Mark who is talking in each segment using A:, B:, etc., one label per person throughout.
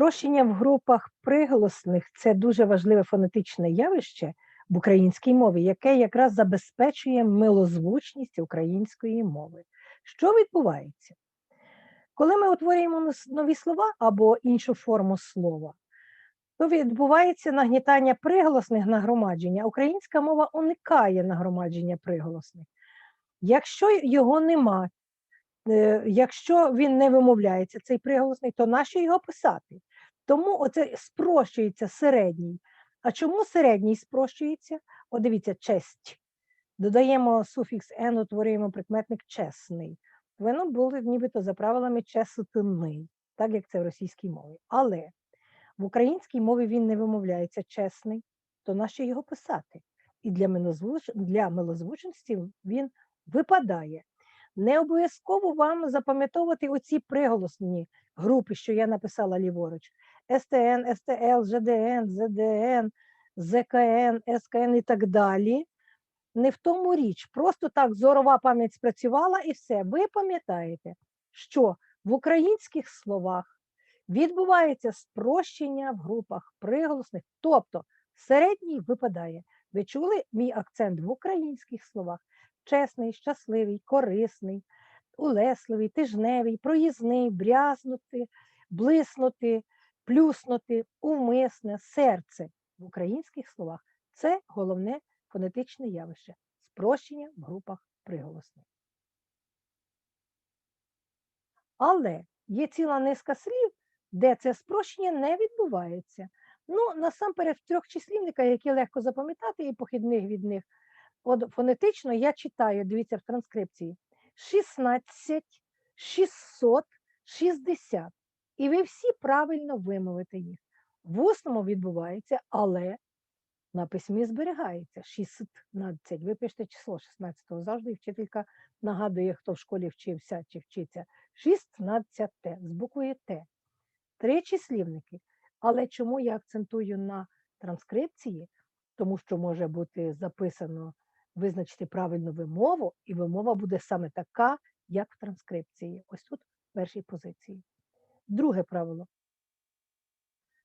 A: Спрощення в групах приголосних це дуже важливе фонетичне явище в українській мові, яке якраз забезпечує милозвучність української мови. Що відбувається? Коли ми утворюємо нові слова або іншу форму слова, то відбувається нагнітання приголосних нагромадження. Українська мова уникає нагромадження приголосних. Якщо його нема, е, якщо він не вимовляється, цей приголосний, то нащо його писати? Тому оце спрощується середній. А чому середній спрощується? О, дивіться, честь. Додаємо суфікс «н», утворюємо прикметник чесний. Воно було нібито за правилами чесотини, так як це в російській мові. Але в українській мові він не вимовляється чесний, то нащо його писати? І для, для милозвучності він випадає. Не обов'язково вам запам'ятовувати оці приголосні групи, що я написала ліворуч: СТН, СТЛ, ЖДН, ЗДН, ЗКН, СКН і так далі. Не в тому річ. Просто так зорова пам'ять спрацювала і все. Ви пам'ятаєте, що в українських словах відбувається спрощення в групах приголосних, тобто середній випадає. Ви чули мій акцент в українських словах? Чесний, щасливий, корисний, улесливий, тижневий, проїзний, брязнути, блиснути, плюснути, умисне, серце в українських словах це головне фонетичне явище спрощення в групах приголосних. Але є ціла низка слів, де це спрощення не відбувається. Ну, насамперед, в трьох числівниках, які легко запам'ятати, і похідних від них. От фонетично я читаю, дивіться в транскрипції: 16, 660. І ви всі правильно вимовите їх. В усному відбувається, але на письмі зберігається 16. Ви пишете число 16 завжди, вчителька нагадує, хто в школі вчився чи вчиться. 16 з буквою Т. Три числівники. Але чому я акцентую на транскрипції? Тому що може бути записано визначити правильну вимову, і вимова буде саме така, як в транскрипції. Ось тут в першій позиції. Друге правило.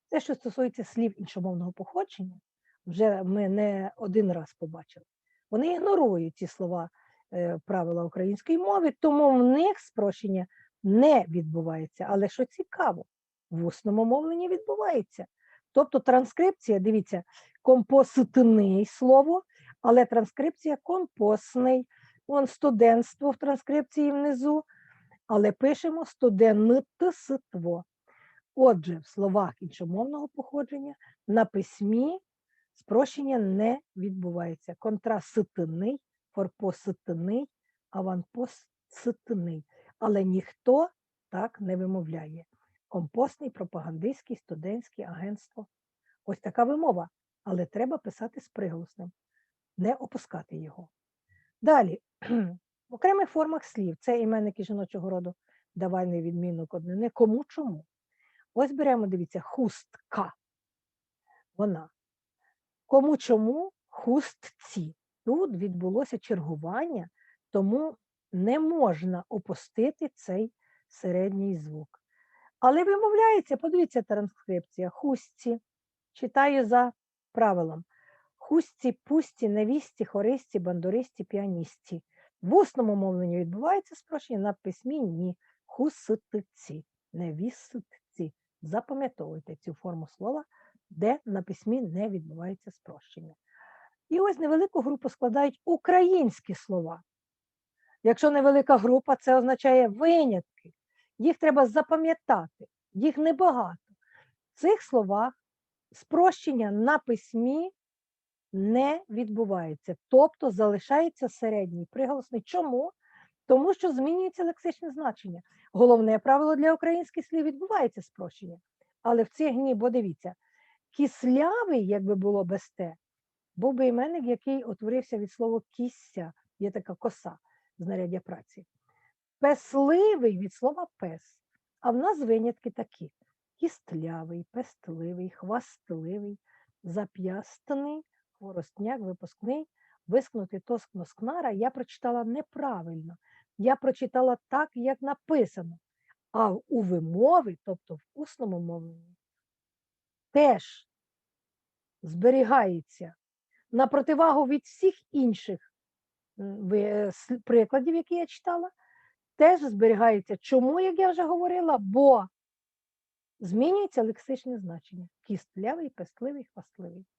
A: Те, що стосується слів іншомовного походження, вже ми не один раз побачили. Вони ігнорують ці слова е, правила української мови, тому в них спрощення не відбувається. Але що цікаво, в усному мовленні відбувається. Тобто транскрипція, дивіться, компоситний слово, але транскрипція компосний. Вон студентство в транскрипції внизу, але пишемо студентство. Отже, в словах іншомовного походження на письмі спрощення не відбувається. Контраситиний, форпоситиний, аванпоситиний. Але ніхто так не вимовляє. Компостний, пропагандистський, студентський агентство. Ось така вимова. Але треба писати з приголосним, не опускати його. Далі, в окремих формах слів це іменники жіночого роду, давальний відмінок однини. Кому чому? Ось беремо, дивіться, хустка. Вона. Кому чому хустці. Тут відбулося чергування, тому не можна опустити цей середній звук. Але вимовляється, подивіться, транскрипція, хустці. Читаю за правилом. Хустці, пусті, невісті, хористі, бандуристі, піаністі. В усному мовленні відбувається спрощення на письмі ні. Хустці, невістці. Запам'ятовуйте цю форму слова, де на письмі не відбувається спрощення. І ось невелику групу складають українські слова. Якщо невелика група, це означає винятки. Їх треба запам'ятати, їх небагато. В цих словах спрощення на письмі не відбувається, тобто залишається середній приголосний. Чому? Тому що змінюється лексичне значення. Головне правило для українських слів відбувається спрощення. Але в цих дні, бо дивіться, кислявий, якби було без те, був би іменник, який утворився від слова кісся, є така коса знаряддя праці. Песливий від слова пес. А в нас винятки такі: кістлявий, пестливий, хвастливий, зап'ястний, хворостняк, випускний, вискнутий тоскно скнара. Я прочитала неправильно. Я прочитала так, як написано. А у вимові, тобто в усному мовленні, теж зберігається на противагу від всіх інших е, прикладів, які я читала, теж зберігається. Чому, як я вже говорила, бо змінюється лексичне значення. Кістлявий, пестливий, хвастливий.